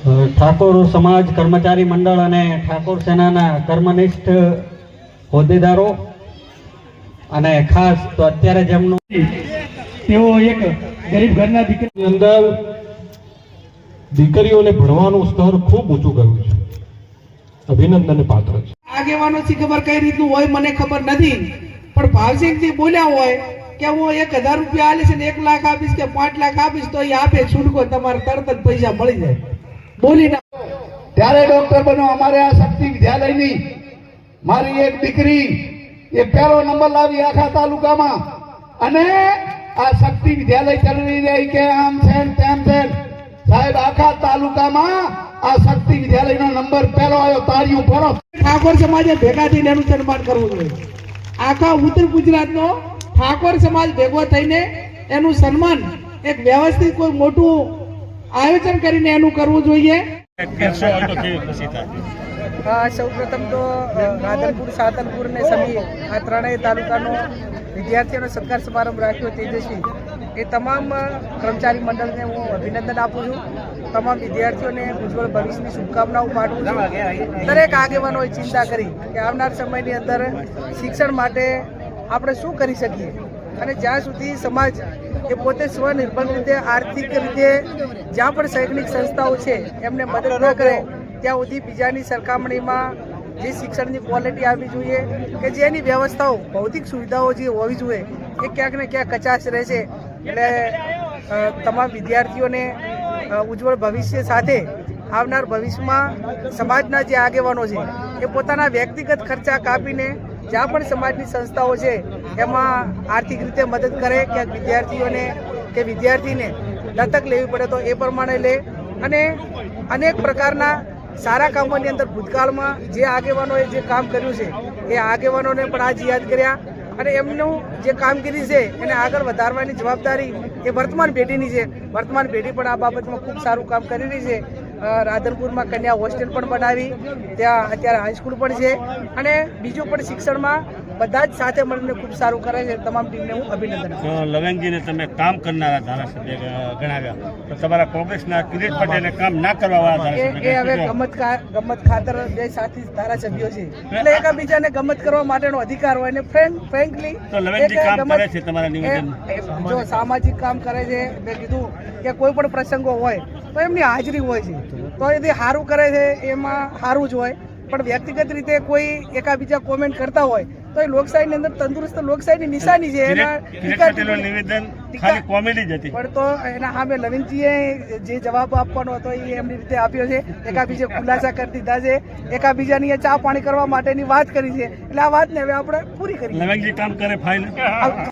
ઠાકોર સમાજ કર્મચારી મંડળ અને ઠાકોર સેનાના કર્મનિષ્ઠ હોદ્દેદારો અને ખાસ તો અત્યારે જેમનું તેઓ એક ગરીબ ઘરના દીકરી અંદર દીકરીઓને ભણવાનું સ્તર ખૂબ ઊંચું કર્યું છે. અભિનંદનને પાત્ર છે. આગેવાનો થી ખબર કઈ રીતનું હોય મને ખબર નથી. પણ ભાવસિંહજી બોલ્યા હોય કે હું એક હજાર રૂપિયા ને એક લાખ આપીશ કે પાંચ લાખ આપીશ તો એ આપે છૂટકો તમારે તરત જ પૈસા મળી જાય. બોલી નાખો ત્યારે ડોક્ટર બનો, અમારે આ શક્તિ વિદ્યાલયની મારી એક દીકરી, એ પહેલો નંબર લાવી આખા તાલુકામાં. અને આ શક્તિ વિદ્યાલય ચલાવી રહી કે આમ છે તેમ છે સાહેબ, આખા તાલુકામાં આ શક્તિ વિદ્યાલયનો નંબર પહેલો આવ્યો તાળીઓ પડો ઠાકોર સમાજે ભેગા થઈને એનું સન્માન કરવું જોઈએ. આખા ઉત્તર ગુજરાતનો ઠાકોર સમાજ ભેગો થઈને એનું સન્માન એક વ્યવસ્થિત કોઈ મોટું આયોજન કરીને એનું કરવું જોઈએ. સૌ પ્રથમ તો રાધનપુર સાતલપુર ને સમી આ ત્રણેય તાલુકાનો વિદ્યાર્થીઓનો સત્કાર સમારંભ રાખ્યો તેજસ્વી. એ તમામ કર્મચારી મંડળને હું અભિનંદન આપું છું. તમામ વિદ્યાર્થીઓને ઉજ્જવળ ભવિષ્યની શુભકામનાઓ પાઠવું છું. દરેક આગેવાનોએ ચિંતા કરી કે આવનાર સમયની અંદર શિક્ષણ માટે આપણે શું કરી શકીએ? અને જ્યાં સુધી સમાજ એ પોતે સ્વનિર્ભર રીતે આર્થિક રીતે જ્યાં પણ શૈક્ષણિક સંસ્થાઓ છે એમને મદદ ન કરે ત્યાં સુધી બીજાની સરખામણીમાં જે શિક્ષણની ક્વોલિટી આવવી જોઈએ કે જેની વ્યવસ્થાઓ ભૌતિક સુવિધાઓ જે હોવી જોઈએ એ ક્યાંક ને ક્યાંક કચાશ રહેશે. એટલે તમામ વિદ્યાર્થીઓને ઉજ્જવળ ભવિષ્ય સાથે આવનાર ભવિષ્યમાં સમાજના જે આગેવાનો છે એ પોતાના વ્યક્તિગત ખર્ચા કાપીને જ્યાં પણ સમાજની સંસ્થાઓ છે એમાં આર્થિક રીતે મદદ કરે ક્યાંક વિદ્યાર્થીઓને કે વિદ્યાર્થીને દત્તક લેવી પડે તો એ પ્રમાણે લે. અને અનેક પ્રકારના સારા કામોની અંદર ભૂતકાળમાં જે આગેવાનોએ જે કામ કર્યું છે, એ આગેવાનોને પણ આજ યાદ કર્યા. અને એમનું જે કામગીરી છે, એને આગળ વધારવાની જવાબદારી એ વર્તમાન પેઢીની છે. વર્તમાન પેઢી પણ આ બાબતમાં ખૂબ સારું કામ કરી રહી છે. રાધનપુરમાં કન્યા હોસ્ટેલ પણ બનાવી ત્યાં અત્યારે હાઈસ્કૂલ પણ છે. અને બીજું પણ શિક્ષણમાં બધા જ સાથે મળીને ખૂબ સારું કરે છે. તમામ ટીમને હું અભિનંદન લવંગજીને તમે કામ કરનારા ધારાસભ્ય ગણાવ્યા. તો તમારા કોંગ્રેસના કિરીટ પટેલે કામ ના કરવા એ હવે ગમત ગમત ખાતર બે સાથી ધારાસભ્યો છે. એટલે એકબીજાને ગમત કરવા માટેનો અધિકાર હોય ને ફ્રેન્ક ફ્રેન્કલી તો લવંગજી કામ કરે છે તમારા નિવેદન જો સામાજિક કામ કરે છે મેં કીધું કે કોઈ પણ પ્રસંગો હોય તો એમની હાજરી હોય છે. તો એ સારું કરે છે એમાં સારું જ હોય. પણ વ્યક્તિગત રીતે કોઈ એકાબીજા કોમેન્ટ કરતા હોય તો એ લોકશાહીની અંદર તંદુરસ્ત લોકશાહીની નિશાની છે. એના નિવેદન ખાલી કોમેડી જ હતી. પણ તો એના સામે લવિંગજીએ જે જવાબ આપવાનો હતો એ એમની રીતે આપ્યો છે. એકાબીજે ખુલાસા કરી દીધા છે. એકાબીજાની ચા પાણી કરવા માટેની વાત કરી છે. એટલે આ વાતને હવે આપણે પૂરી કરી લવંગજી કામ કરે ફાઇન